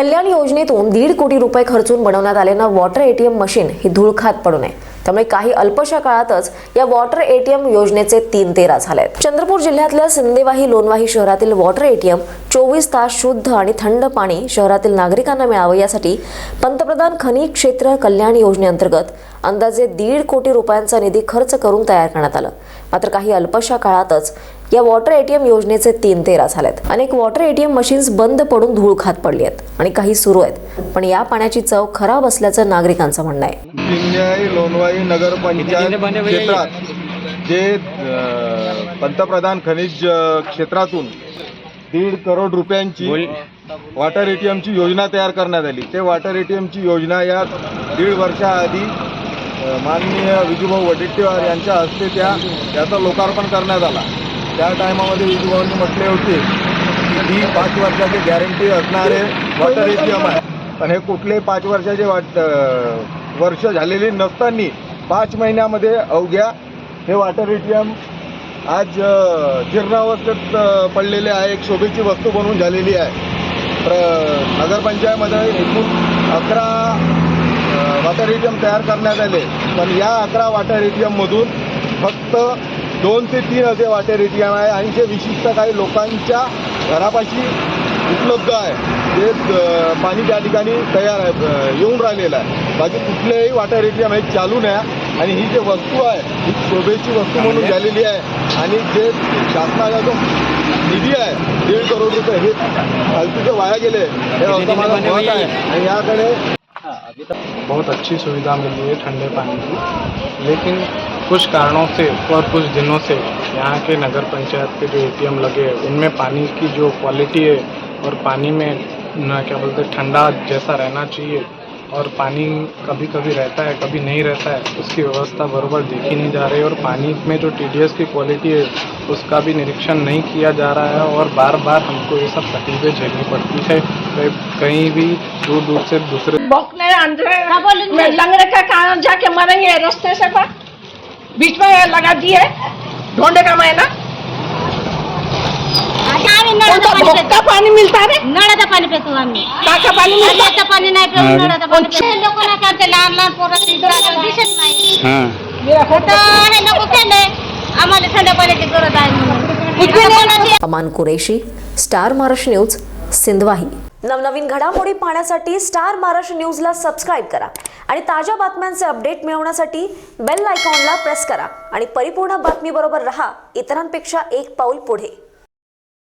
कल्याण योजनेतून दीड कोटी रुपये खर्चून बनवण्यात आलेलं वॉटर एटीएम मशीन ही धूळखात पडू नये. त्यामुळे काही अल्पशा काळातच या वॉटर एटीएम योजनेचे तीन तेरा झाले चंद्रपूर जिल्ह्यातल्या सिंदेवाही लोणवाही शहरातील वॉटर एटीएम चोवीस तास शुद्ध आणि थंड पाणी शहरातील नागरिकांना मिळावं यासाठी पंतप्रधान खनिज क्षेत्र कल्याण योजनेअंतर्गत अंदाजे दीड कोटी रुपयांचा निधी खर्च करून तयार करण्यात आलं. मात्र काही अल्पशा काळातच या वॉटर एटीएम योजनेचे तीन तेरा झालेत. अनेक वॉटर एटीएम मशीन्स बंद पडून धूळ खात पडली आहेत आणि काही सुरू आहेत. पण या पाण्याची चव खराब असल्याचं नागरिकांचं म्हणणं आहे. लोणवाई नगरपंचायत क्षेत्रात जे पंतप्रधान खनिज क्षेत्रातून दीड करोड रुपयांची वॉटर ए टी एमची योजना तयार करण्यात आली. ते वॉटर ए टी एमची योजना या दीड वर्षाआधी माननीय विजूभाऊ वडेट्टीवार यांच्या हस्ते त्या त्याचं लोकार्पण करण्यात आला. त्या टायमामध्ये विजूभाऊंनी म्हटले होते की ही पाच वर्षाची गॅरंटी असणारे वॉटर ए टी एम आहे. पण हे कुठले पाच वर्षाचे वाट वर्ष झालेली नसताना पाच महिन्यामध्ये अवघ्या हे वॉटर ए टी एम आज जीर्णावस्थेत पडलेले आहे एक शोभेची वस्तू बनवून झालेली आहे. प्र नगरपंचायतमध्ये एकूण अकरा वॉटर ए टी एम तयार करण्यात आले. पण या अकरा वॉटर ए टी एममधून फक्त दोन ते तीन असे वॉटर ए टी एम आहे आणि जे विशिष्ट काही लोकांच्या घरापाशी उपलब्ध आहे. जे पाणी त्या ठिकाणी तयार आहे येऊन राहिलेलं आहे. बाकी कुठलेही वॉटर ए टी एम हे चालू नाही. आणि ही जी वस्तू आहे ही शोभेची वस्तू म्हणून झालेली आहे. आणि जे शासनाचा जो निधी आहे दीड करोड रुपये हे फालतूचे वाया गेले हे असं माझं मत आहे. आणि याकडे बहुत अच्छी सुविधा मिली है ठंडे पानी की। लेकिन कुछ कारणों से और कुछ दिनों से यहाँ के नगर पंचायत के जो एटीएम लगे हैं उनमें पानी की जो क्वालिटी है और पानी में न क्या बोलते ठंडा जैसा रहना चाहिए। और पानी कभी कभी रहता है कभी नहीं रहता है उसकी व्यवस्था बराबर देखी नहीं जा रही और पानी में जो टीडीएस की क्वालिटी है उसका भी निरीक्षण नहीं किया जा रहा है और बार बार हमको ये सब तकलीफें झेलनी पड़ती है कहीं- कहीं भी दूर दूर से दूसरे लंगड़े का कारण जाके मरेंगे रास्ते से पर बीच में लगा दिए ढोंडे का महीना पितो पाणी मिलता है। पाणी पितो आम्ही. टाका पाणी मिलता नळाचं पाणी नाही पिऊ नळाचं पाणी लोक नाही करते लहान लहान पोरं ते इकडं आल्यावर दिसत नाही. आता हे लोक केले. आम्हाला थंड पाण्याची गरज आहे म्हणून. आता कोणाची? Aman Qureshi star Maharashtra news Sindewahi. नवनवीन घडामोडी पाहण्यासाठी स्टार महाराष्ट्र न्यूजला सबस्क्राईब करा आणि ताज्या बातम्यांचे अपडेट मिळवण्यासाठी बेल आयकॉनला प्रेस करा. आणि परिपूर्ण बातमीबरोबर रहा. इतरांपेक्षा एक पाऊल पुढे.